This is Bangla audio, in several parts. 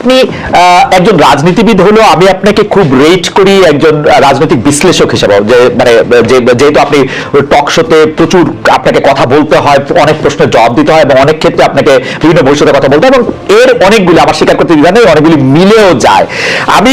আপনি একজন রাজনীতিবিদ হলো আমি আপনাকে খুব রেট করি একজন রাজনৈতিক বিশ্লেষক হিসেবে। যে মানে যেহেতু আপনি টক শোতে প্রচুর আপনাকে কথা বলতে হয়, অনেক প্রশ্নের জবাব দিতে হয় এবং অনেক ক্ষেত্রে আপনাকে বিভিন্ন ভবিষ্যতে কথা বলতে হয় এবং এর অনেকগুলি, আমার স্বীকার করতে দ্বিধা অনেকগুলি মিলেও যায়। আমি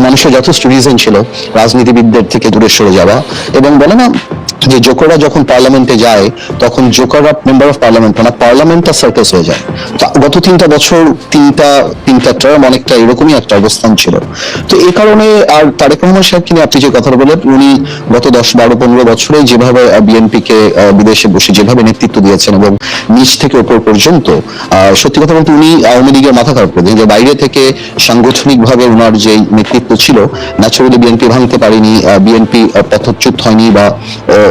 মানুষের যথেষ্ট রিজন ছিল রাজনীতিবিদদের থেকে দূরে সরে যাওয়া। এবং বলে না যে জোকররা যখন পার্লামেন্টে যায়, তখন জোকররা মেম্বার অফ পার্লামেন্ট না পার্লামেন্টটা সার্কাস হয়ে যায়। গত তিনটা বছর তিনটা তিনটা টার্ম অনেকটা এরকমই একটা অবস্থান ছিল। তো এই কারণে আর তারেক রহমান সাহেবকে নিয়ে আপনি যে কথাটা বলেন উনি গত দশ, বারো, পনেরো বছরে যেভাবে বিএনপি কে বিদেশে বসে যেভাবে নেতৃত্ব দিয়েছেন এবং নিচ থেকে ওপর পর্যন্ত সত্যি কথা বলতে উনি আওয়ামী লীগের মাথা খারাপ করে যে বাইরে থেকে সাংগঠনিক ভাবে ওনার যে নেতৃত্ব ছিল ন্যাচারালি বিএনপি ভাঙতে পারেনি বিএনপি পথচ্যুত হয়নি বা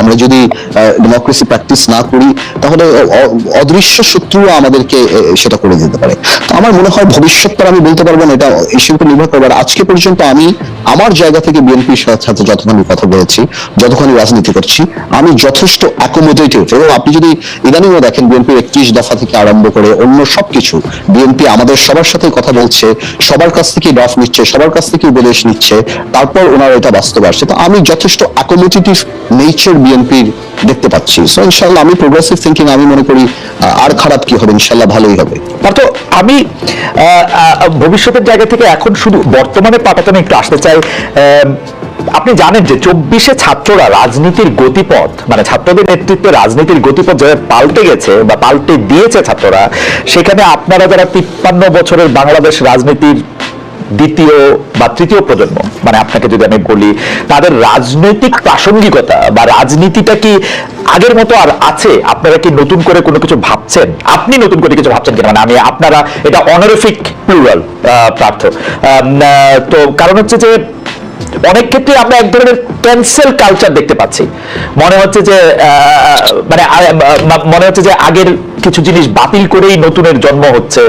আমরা যদি ডেমোক্রেসি প্র্যাকটিস না করি, তাহলে অদৃশ্য শত্রু আমাদেরকে সেটা করে দিতে পারে। তো আমার মনে হয় ভবিষ্যৎটা আমি বলতে পারব না, এটা এর উপর নির্ভর করবে। আজকে পর্যন্ত আমি আমার জায়গা থেকে বিএনপির সাথে যতখানি কথা বলেছি, যতখানি রাজনীতি করছি, আমি যথেষ্ট অ্যাকোমোডেটিভ এবং আপনি যদি ইদানিংও দেখেন, বিএনপির একত্রিশ দফা থেকে আরম্ভ করে অন্য সবকিছু, বিএনপি আমাদের সবার সাথে কথা বলছে, সবার কাছ থেকে ডফ নিচ্ছে, সবার কাছ থেকে উপদেশ নিচ্ছে, তারপর ওনার এটা বাস্তবে আসছে তো আমি যথেষ্ট অ্যাকোমোডেটিভ নেচার বিএনপির দেখতে পাচ্ছি। সো ইনশাল্লাহ আমি প্রোগ্রেসিভ থিঙ্কিং আমি মনে করি আর খারাপ কি হবে? ইনশাল্লাহ ভালোই হবে। তো আমি ভবিষ্যতের জায়গা থেকে এখন শুধু বর্তমানে আমি একটু আসতে চাই। আপনি জানেন যে চব্বিশে ছাত্ররা রাজনীতির গতিপথ মানে ছাত্রদের নেতৃত্বে রাজনীতির গতিপথ যেভাবে পাল্টে গেছে বা পাল্টে দিয়েছে ছাত্ররা, সেখানে আপনারা যারা তিপ্পান্ন বছরের বাংলাদেশ রাজনীতির দ্বিতীয় বা তৃতীয় প্রজন্ম মানে আপনাকে যদি আমি বলি, তাদের রাজনৈতিক প্রাসঙ্গিকতা বা রাজনীতিটা কি আগের মতো আর আছে? আপনারা কি নতুন করে কোনো কিছু ভাবছেন? আপনি নতুন করে কিছু ভাবছেন কিনা? মানে আমি, আপনারা, এটা অনারিফিক প্লুরাল প্রার্থ। তো কারণ হচ্ছে যে অনেক ক্ষেত্রে আমরা এক ধরনের ক্যান্সেল কালচার দেখতে পাচ্ছি। মনে হচ্ছে যে মানে মনে হচ্ছে যে আগের কিছু জিনিস বাতিল করেই নতুনের জন্ম হচ্ছে।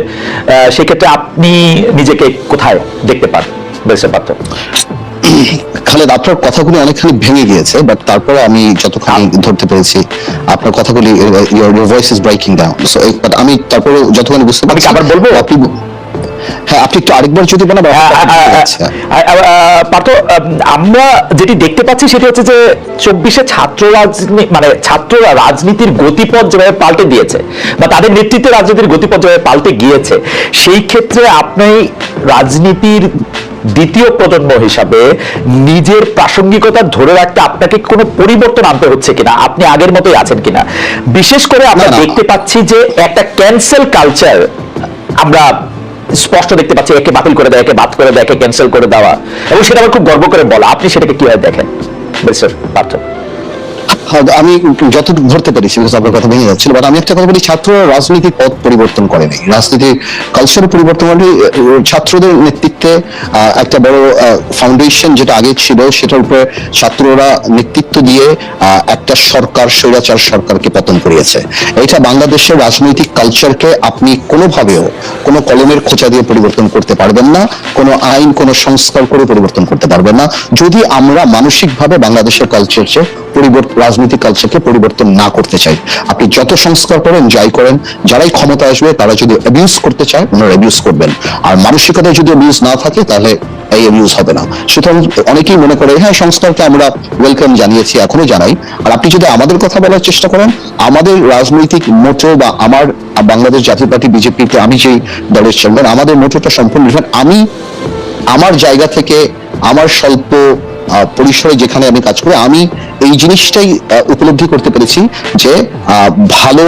সেক্ষেত্রে আপনি নিজেকে কোথায় দেখতে পান? বেসে পারত খালেদ আপনার কথাগুলি অনেকখানি ভেঙে গিয়েছে বাট তারপরে আমি যতখানি ধরতে পেরেছি আপনার কথাগুলি your voice is breaking down so but আমি তারপরে যতক্ষণ বুঝতে পারছি আবার বলব? আপনি হ্যাঁ আপনি একটু আরেকবার যদি বলেন হ্যাঁ, ভেঙে যাচ্ছে। পার্থ আমরা যেটি দেখতে পাচ্ছি সেটি হচ্ছে যে চব্বিশে ছাত্র রাজনীতি মানে ছাত্ররা রাজনীতির গতিপথ যেভাবে পাল্টে দিয়েছে বা তাদের নেতৃত্বে রাজনীতির গতিপথ যেভাবে পাল্টে গিয়েছে সেই ক্ষেত্রে আপনি রাজনীতির দ্বিতীয় প্রজন্ম হিসাবে নিজের প্রাসঙ্গিকতা ধরে রাখতে আপনাকে কোনো পরিবর্তন আনতে হচ্ছে কিনা আপনি আগের মতোই আছেন কিনা বিশেষ করে আমরা। দেখতে পাচ্ছি যে একটা ক্যান্সেল কালচার আমরা স্পষ্ট দেখতে পাচ্ছি একে বাতিল করে দেয় একে বাদ করে দেয় একে ক্যান্সেল করে দেওয়া। এবং সেটা আমার খুব গর্ব করে বলা। আপনি সেটাকে কীভাবে দেখেন? হ্যাঁ, আমি যতটুকু ধরতে পারি আপনার কথা ভেঙে যাচ্ছিল বাট আমি একটা কথা বলি ছাত্ররা রাজনীতির পথ পরিবর্তন করেনি রাজনীতির কালচার পরিবর্তন ছাত্রদের নেতৃত্বে আহ, একটা বড় ফাউন্ডেশন যেটা আগে ছিল সেটার উপরে ছাত্ররা নেতৃত্ব দিয়ে একটা সরকার স্বৈরাচার সরকারকে পতন করিয়েছে। এটা বাংলাদেশের রাজনৈতিক কালচারকে আপনি কোনোভাবেও কোনো কলমের খোঁচা দিয়ে পরিবর্তন করতে পারবেন না কোনো আইন কোনো সংস্কার করে পরিবর্তন করতে পারবেন না। যদি আমরা মানসিকভাবে বাংলাদেশের কালচারকে পরিবর্তন রাজনৈতিক কালচারকে পরিবর্তন না করতে চাই আপনি যত সংস্কার করেন যাই করেন যারাই ক্ষমতা আসবে তারা যদি অ্যাবিউজ করতে চায় ওনারা অ্যাবিউজ করবেন। আর মানসিকতায় যদি অ্যাবিউজ না থাকে, তাহলে এই অ্যাবিউজ হবে না সুতরাং অনেকেই মনে করে হ্যাঁ সংস্কারকে আমরা ওয়েলকাম জানিয়েছি এখনও জানাই আর আপনি যদি আমাদের কথা বলার চেষ্টা করেন, আমাদের রাজনৈতিক মোটো বা আমার বাংলাদেশ জাতীয় পার্টি বিজেপিতে আমি যেই দলের চেয়ারম্যান আমাদের মোটোটা সম্পূর্ণ। আমি আমার জায়গা থেকে আমার স্বল্প পরিসরে যেখানে আমি কাজ করি, আমি এই জিনিসটাই উপলব্ধি করতে পেরেছি যে ভালো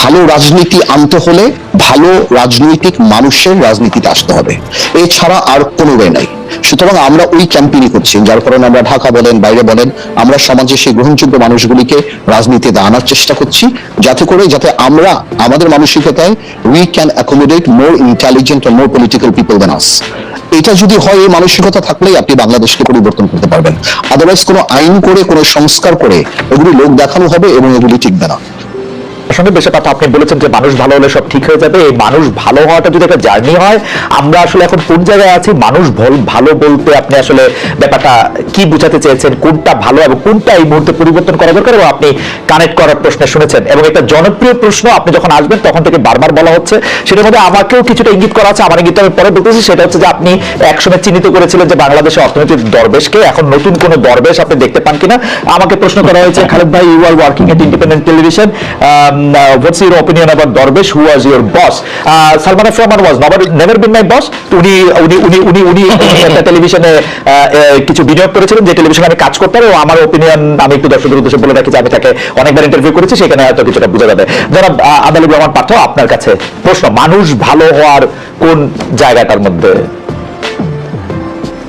ভালো রাজনীতি আনতে হলে ভালো রাজনৈতিক মানুষের রাজনীতিতে আসতে হবে। এছাড়া আর কোনো ওয়ে নাই। সুতরাং আমরা ওই ক্যাম্পেইনই করছি, যার কারণে আমরা ঢাকা বলেন, বাইরে বলেন, আমরা সমাজে সেই গ্রহণযোগ্য মানুষগুলিকে রাজনীতিতে আনার চেষ্টা করছি, যাতে করে, যাতে আমরা আমাদের মানসিকতায় we can accommodate more intelligent more political people than us এটা যদি হয়, এই মানসিকতা থাকলেই আপনি বাংলাদেশকে পরিবর্তন করতে পারবেন। আদারওয়াইজ কোনো আইন করে, কোনো সংস্কার করে, এগুলি লোক দেখানো হবে এবং এগুলি টিকবে না। সঙ্গে বেশি কথা আপনি বলেছেন যে মানুষ ভালো হলে সব ঠিক হয়ে যাবে। এই মানুষ ভালো হওয়াটা যদি একটা জার্নি হয়, আমরা আসলে এখন কোন জায়গায় আছি? মানুষ ভল- বলতে আপনি আসলে ব্যাপারটা কি বুঝাতে চেয়েছেন? কোনটা ভালো এবং কোনটা এই মুহূর্তে পরিবর্তন করা দরকার এবং আপনি কানেক্ট করার প্রশ্ন শুনেছেন? এবং একটা জনপ্রিয় প্রশ্ন, আপনি যখন আসবেন, তখন থেকে বারবার বলা হচ্ছে। সেটার মধ্যে আমাকেও কিছুটা ইঙ্গিত করা আছে, আমার ইঙ্গিত আমি পরে বলতেছি। সেটা হচ্ছে যে আপনি একসময় চিহ্নিত করেছিলেন যে বাংলাদেশের অর্থনৈতিক দরবেশকে। এখন নতুন কোন দরবেশ আপনি দেখতে পান কিনা? আমাকে প্রশ্ন করা হয়েছে, খালেদ ভাই you are working at Independent Television what's your opinion about Dorbesh who was your boss Salman F Rahman was never never been my boss উনি উনি উনি উনি উনি একটা টেলিভিশনে কিছু বিনিয়োগ করেছিলেন, যে টেলিভিশনে আমি কাজ করতাম, এবং আমার ওপিনিয়ন আমি একটু দর্শকদের উদ্দেশ্যে বলে রাখি যে আমি তাকে অনেকবার ইন্টারভিউ করেছি, সেখানে হয়তো কিছুটা বোঝা যাবে। জনাব আদালি রহমান পাঠক আপনার কাছে প্রশ্ন, মানুষ ভালো হওয়ার কোন জায়গাটার মধ্যে?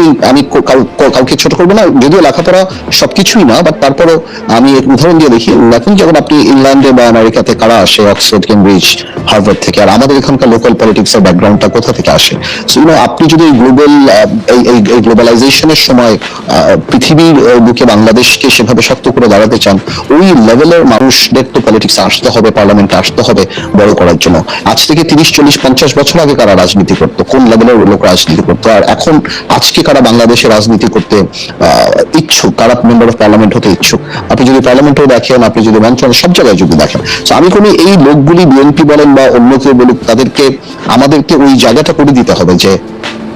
আপনি আমি কাউকে ছোট করব না, যদিও লেখাপড়া সবকিছুই না বাট তারপরেও আমি উদাহরণ দিয়ে দেখি। এখন যেমন আপনি ইংল্যান্ডে বা আমেরিকাতে কারা আসে, অক্সফোর্ড, কেমব্রিজ, হার্ভার্ড থেকে, আর আমাদের এখানকার লোকাল পলিটিক্স এর ব্যাকগ্রাউন্ডটা কোথা থেকে আসে? আপনি যদি গ্লোবাল এই গ্লোবালাইজেশনের সময় পৃথিবীর বুকে বাংলাদেশকে সেভাবে শক্ত করে দাঁড়াতে চান, ওই লেভেলের মানুষদের তো পলিটিক্স আসতে হবে পার্লামেন্টে আসতে হবে বড় করার জন্য। আজ থেকে তিরিশ, চল্লিশ, পঞ্চাশ বছর আগে কারা রাজনীতি করতো? কোন লেভেলের লোক রাজনীতি করতো? আর এখন আজকে কারা বাংলাদেশে রাজনীতি করতে ইচ্ছুক, কারা মেম্বার অফ পার্লামেন্ট হতে ইচ্ছুক। আপনি যদি পার্লামেন্টেও দেখেন, আপনি যদি মন্ত্রণালয় সব জায়গায় যদি দেখেন। তো আমি কোনো এই লোকগুলি বিএনপি বলেন বা অন্য কেউ বলুক, তাদেরকে, আমাদেরকে ওই জায়গাটা করে দিতে হবে যে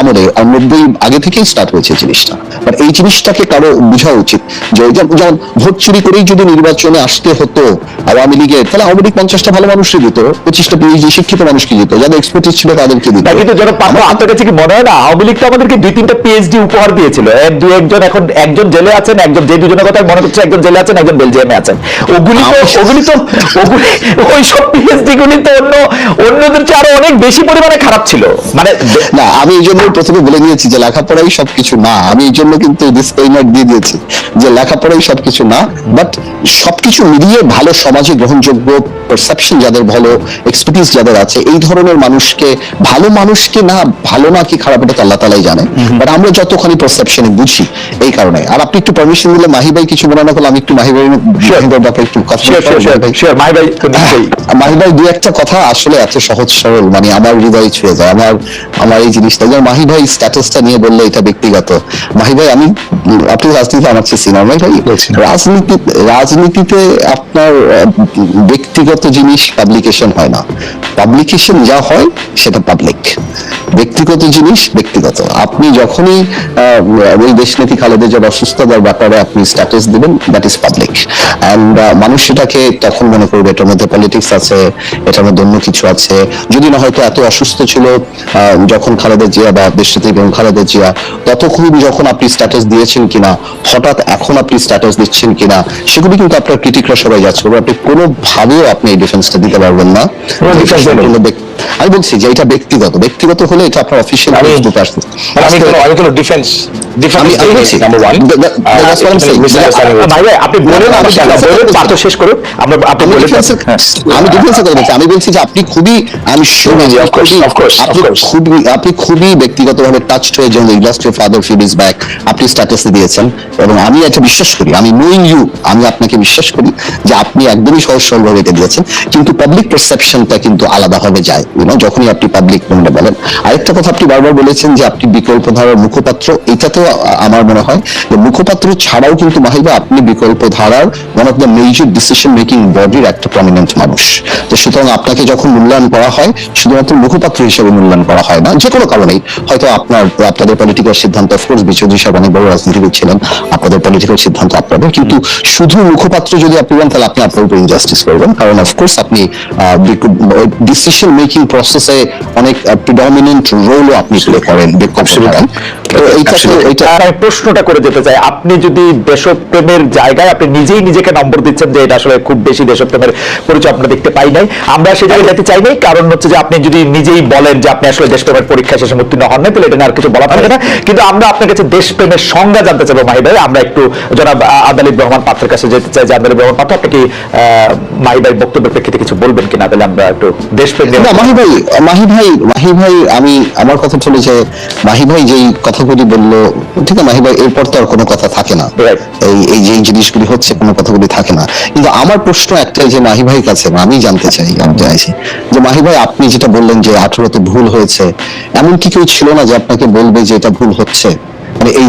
আমলে নব্বই আগে থেকেই স্টার্ট হয়েছে জিনিসটা। বাট এই জিনিসটাকে কারও বোঝা উচিত। যে যেমন ভোট চুরি করেই যদি নির্বাচনে আসতে হতো আওয়ামী লীগের তাহলে আওয়ামী লীগ পঞ্চাশটা ভালো মানুষকে দিত পঁচিশটা পিএইচডি শিক্ষিত মানুষকে দিত যাদের এক্সপার্টিস ছিল তাদেরকে দিত। কিন্তু যেন আপনার কাছে কি মনে হয় না? আওয়ামী লীগ তো আমাদেরকে দুই তিনটা পিএইচডি উপহার দিয়েছিল। এক দুই একজন এখন একজন জেলে আছেন একজন যে দুজনের কথা মনে করছে একজন জেলে আছেন একজন বেলজিয়ামে আছেন। ওগুলি তো ওগুলি তো ওগুলি ওই সব পিএইচডি গুলি তো অন্য অন্যদের চেয়ে আরও অনেক বেশি পরিমাণে খারাপ ছিল। মানে না আমি এই জন্য প্রথমে বলে নিয়েছি যে লেখাপড়াই সবকিছু না। আমি এই জন্য কিন্তু ডিসক্লেইমার দিয়ে দিয়েছি যে লেখাপড়াই সবকিছু না বাট সবকিছু মিলিয়ে ভালো সমাজে গ্রহণযোগ্য পারসেপশন যাদের ভালো এক্সপার্টিস যাদের আছে এই ধরনের মানুষকে ভালো মানুষকে না ভালো না কি খারাপ এটা আল্লাহ তালাই জানে। বাট আমরা যতখানি পারসেপশনে বুঝি এই কারণে। আর আপনি একটু পারমিশন দিলে মাহি ভাই কিছু মনে না করলে আমি একটু মাহি ভাই ব্যাপারে একটু কথা মাহি ভাই দু একটা কথা আসলে এত সহজ সরল মানে আমার হৃদয় ছুঁয়ে যায় আমার আমার এই জিনিসটা। যেমন মাহি ভাই স্ট্যাটাসটা নিয়ে বললে এটা ব্যক্তিগত। মাহি ভাই আমি আপনি রাজনীতি আমার চেয়ে সিনিয়র ভাই রাজনীতি রাজনীতিতে আপনার ব্যক্তিগত জিনিস পাবলিকেশন হয় না। পাবলিকেশন যা হয় সেটা পাবলিক ব্যক্তিগত জিনিস ব্যক্তিগত। আপনি যখনই ওই দেশনীতি খালেদা জিয়ার অসুস্থতার ব্যাপারে আপনি স্ট্যাটাস দিবেন দ্যাট ইজ পাবলিক অ্যান্ড মানুষ সেটাকে তখন মনে করবে এটার মধ্যে পলিটিক্স আছে এটার মধ্যে অন্য কিছু আছে। যদি না হয়তো এত অসুস্থ ছিল যখন খালেদা জিয়া বা দেশনীতি এবং খালেদা জিয়া ততক্ষণ যখন আপনি স্ট্যাটাস দিয়েছেন কিনা হঠাৎ এখন আপনি স্ট্যাটাস দিচ্ছেন কিনা সেগুলি কিন্তু আপনার ক্রিটিকরা সবাই যাচ্ছে আপনি কোনোভাবেও আপনি এই ডিফেন্সটা দিতে পারবেন না। আমি বলছি যে এটা ব্যক্তিগত। ব্যক্তিগত হলে এটা আপনার অফিসিয়াল আমি- ফেসবুকে আমি কোনো ডিফেন্স আমি- আমি বলছি, আমি আমি হ্যাঁ। আমি বলছি আমি যে আপনি খুবই আমি আপনি খুবই আপনি খুবই ব্যক্তিগতভাবে টাচড হয়ে যেমন industry father feed is back আপনি স্ট্যাটাসে দিয়েছেন। এবং আমি এটা বিশ্বাস করি, আমি নোইং ইউ আমি আপনাকে বিশ্বাস করি যে আপনি একদমই সহজ সরলভাবে এটা দিয়েছেন। কিন্তু পাবলিক পারসেপশনটা কিন্তু আলাদাভাবে যায় ইউনো যখনই আপনি পাবলিক মনে বলেন। আরেকটা কথা আপনি বারবার বলেছেন যে আপনি বিকল্প ধারার মুখপাত্র, এটাতেও আমার মনে হয় যে মুখপাত্র ছাড়াও কিন্তু মাহিবা আপনি বিকল্প ধারার one of the major decision making বডির একটা প্রমিনেন্ট মানুষ। তো সুতরাং আপনাকে যখন মূল্যায়ন করা হয়, শুধুমাত্র মুখপাত্র হিসেবে মূল্যায়ন করা হয় না, যে কোনো কারণেই হয়তো আপনার আপনাদের পলিটিক্যাল সিদ্ধান্ত অফকোর্স বিচৌধুরী সাহেব অনেক বড় রাজনীতিবিদ ছিলেন আপনাদের পলিটিক্যাল সিদ্ধান্ত আপনাদের কিন্তু শুধু মুখপাত্র যদি আপনি বলেন তাহলে আপনি আপনার উপর ইনজাস্টিস করবেন কারণ অফকোর্স আপনি ডিসিশন মেকিং প্রসেসে অনেক প্রিডমিনেন্ট রোলও আপনি প্লে করেন প্রশ্নটা করে যেতে চাই আপনি যদি দেশপ্রেমের জায়গায় আপনি নিজেই নিজেকে নম্বর দিচ্ছেন যে এটা আসলে খুব বেশি দেশপ্রেমের পরিচয় আমরা দেখতে পাই নাই আমরা সেই জায়গায় যেতে চাই নাই কারণ হচ্ছে যে আপনি যদি নিজেই বলেন যে আপনি আসলে দেশপ্রেমের পরীক্ষা শেষে উত্তীর্ণ হন নাই তাহলে এটা আর কিছু বলা থাকে না। কিন্তু আমরা আপনার কাছে দেশপ্রেমের সংজ্ঞা জানতে মাহি ভাই আমরা একটু জনাব আদালিব রহমান পাত্রের কাছে যেতে চাই। যে আদালিব রহমান পাত্র আপনি কি মাহি ভাই বক্তব্যের প্রেক্ষিতে কিছু বলবেন কিনা? তাহলে আমরা একটু দেশপ্রেম মাহি ভাই মাহি ভাই মাহি ভাই আমি আমার কথা হলো যে মাহি ভাই যেই কথাগুলি বলল ঠিক আছে মাহি ভাই এরপর তো আর কোনো কথা থাকে না. এই এই যে জিনিসগুলি হচ্ছে কোনো কথাগুলি থাকে না। কিন্তু আমার প্রশ্ন একটাই যে মাহি ভাই কাছে আমি জানতে চাই আমি চাইছি যে মাহি ভাই আপনি যেটা বললেন যে আঠারোতে ভুল হয়েছে এমন কি কেউ ছিল না যে আপনাকে বলবে যে এটা ভুল হচ্ছে। মানে এই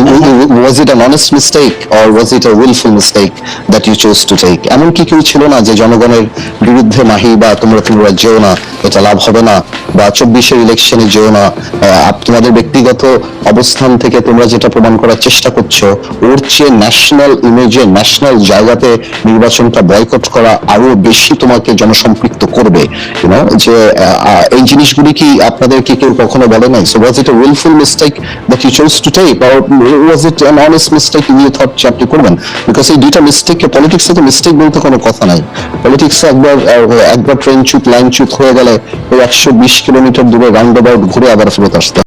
was it an honest mistake or was it a wilful mistake that you chose to take এমন কি কেউ ছিল না যে জনগণের বিরুদ্ধে মাহি বা তোমরা তোমরা যেও না এটা লাভ হবে না বা চব্বিশের ইলেকশনে যেও না তোমাদের ব্যক্তিগত অবস্থান থেকে তোমরা যেটা প্রমাণ করার চেষ্টা করছ ওর চেয়ে ন্যাশনাল ইমেজে ন্যাশনাল জায়গাতে নির্বাচনটা বয়কট করা আরও বেশি তোমাকে জনসম্পৃক্ত করবে যে এই জিনিসগুলি কি আপনাদের কি কেউ কখনো বলে নাই? So was it a wilful mistake that you chose to take or was it an honest mistake you thought যে আপনি করবেন। বিকজ এই দুইটা মিস্টেককে পলিটিক্সে তো মিস্টেক বলতে কোনো কথা নাই। পলিটিক্সে একবার একবার ট্রেন চুত লাইন চুত হয়ে গেলে ওই একশো বিশ কিলোমিটার দূরে রাউন্ড ঘুরে আবার ফেরত আসতে